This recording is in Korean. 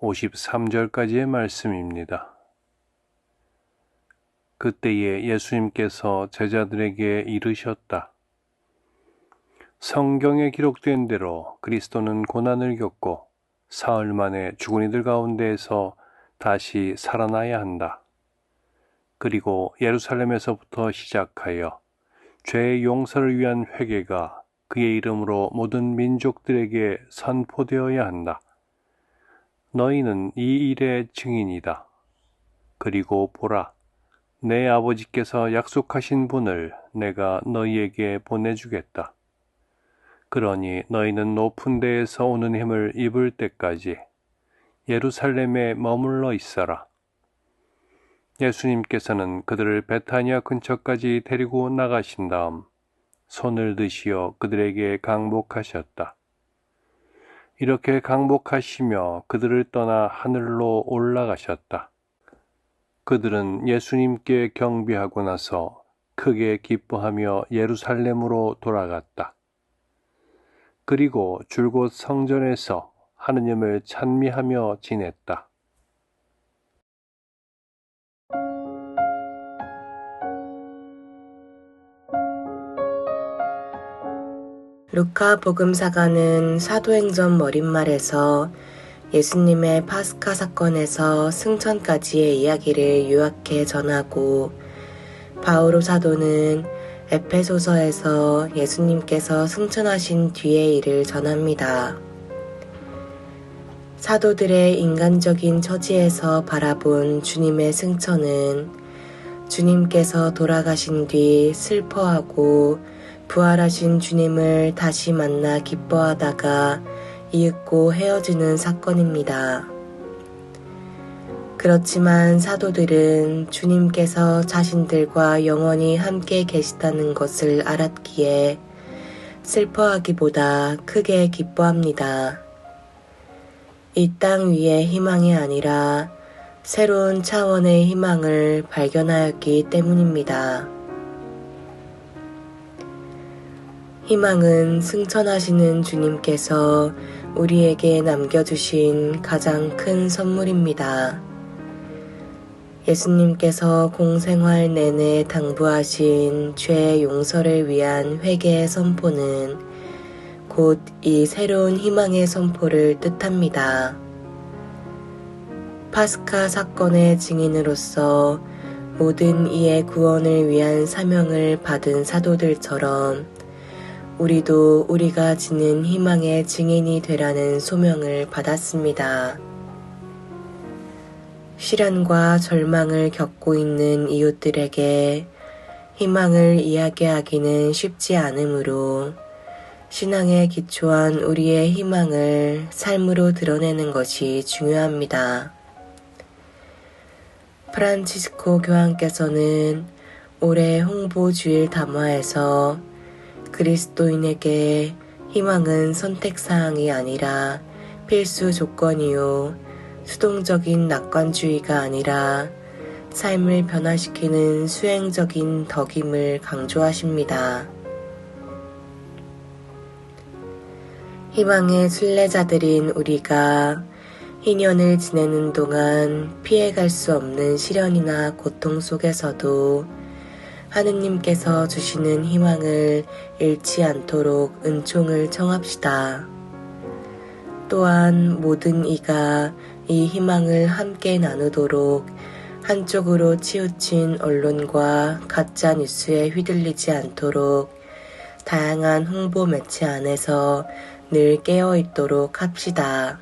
53절까지의 말씀입니다. 그때에 예수님께서 제자들에게 이르셨다. 성경에 기록된 대로 그리스도는 고난을 겪고 사흘 만에 죽은 이들 가운데에서 다시 살아나야 한다. 그리고 예루살렘에서부터 시작하여 죄의 용서를 위한 회개가 그의 이름으로 모든 민족들에게 선포되어야 한다. 너희는 이 일의 증인이다. 그리고 보라, 내 아버지께서 약속하신 분을 내가 너희에게 보내주겠다. 그러니 너희는 높은 데에서 오는 힘을 입을 때까지 예루살렘에 머물러 있어라. 예수님께서는 그들을 베타니아 근처까지 데리고 나가신 다음 손을 드시어 그들에게 강복하셨다. 이렇게 강복하시며 그들을 떠나 하늘로 올라가셨다. 그들은 예수님께 경비하고 나서 크게 기뻐하며 예루살렘으로 돌아갔다. 그리고 줄곧 성전에서 하느님을 찬미하며 지냈다. 루카 복음사가는 사도행전 머릿말에서 예수님의 파스카 사건에서 승천까지의 이야기를 요약해 전하고 바오로 사도는 에페소서에서 예수님께서 승천하신 뒤의 일을 전합니다. 사도들의 인간적인 처지에서 바라본 주님의 승천은 주님께서 돌아가신 뒤 슬퍼하고 부활하신 주님을 다시 만나 기뻐하다가 이윽고 헤어지는 사건입니다. 그렇지만 사도들은 주님께서 자신들과 영원히 함께 계시다는 것을 알았기에 슬퍼하기보다 크게 기뻐합니다. 이 땅 위의 희망이 아니라 새로운 차원의 희망을 발견하였기 때문입니다. 희망은 승천하시는 주님께서 우리에게 남겨주신 가장 큰 선물입니다. 예수님께서 공생활 내내 당부하신 죄 용서를 위한 회개의 선포는 곧 이 새로운 희망의 선포를 뜻합니다. 파스카 사건의 증인으로서 모든 이의 구원을 위한 사명을 받은 사도들처럼 우리도 우리가 지닌 희망의 증인이 되라는 소명을 받았습니다. 시련과 절망을 겪고 있는 이웃들에게 희망을 이야기하기는 쉽지 않으므로 신앙에 기초한 우리의 희망을 삶으로 드러내는 것이 중요합니다. 프란치스코 교황께서는 올해 홍보 주일 담화에서 그리스도인에게 희망은 선택사항이 아니라 필수 조건이요. 수동적인 낙관주의가 아니라 삶을 변화시키는 수행적인 덕임을 강조하십니다. 희망의 순례자들인 우리가 희년을 지내는 동안 피해갈 수 없는 시련이나 고통 속에서도 하느님께서 주시는 희망을 잃지 않도록 은총을 청합시다. 또한 모든 이가 이 희망을 함께 나누도록 한쪽으로 치우친 언론과 가짜 뉴스에 휘둘리지 않도록 다양한 홍보 매체 안에서 늘 깨어 있도록 합시다.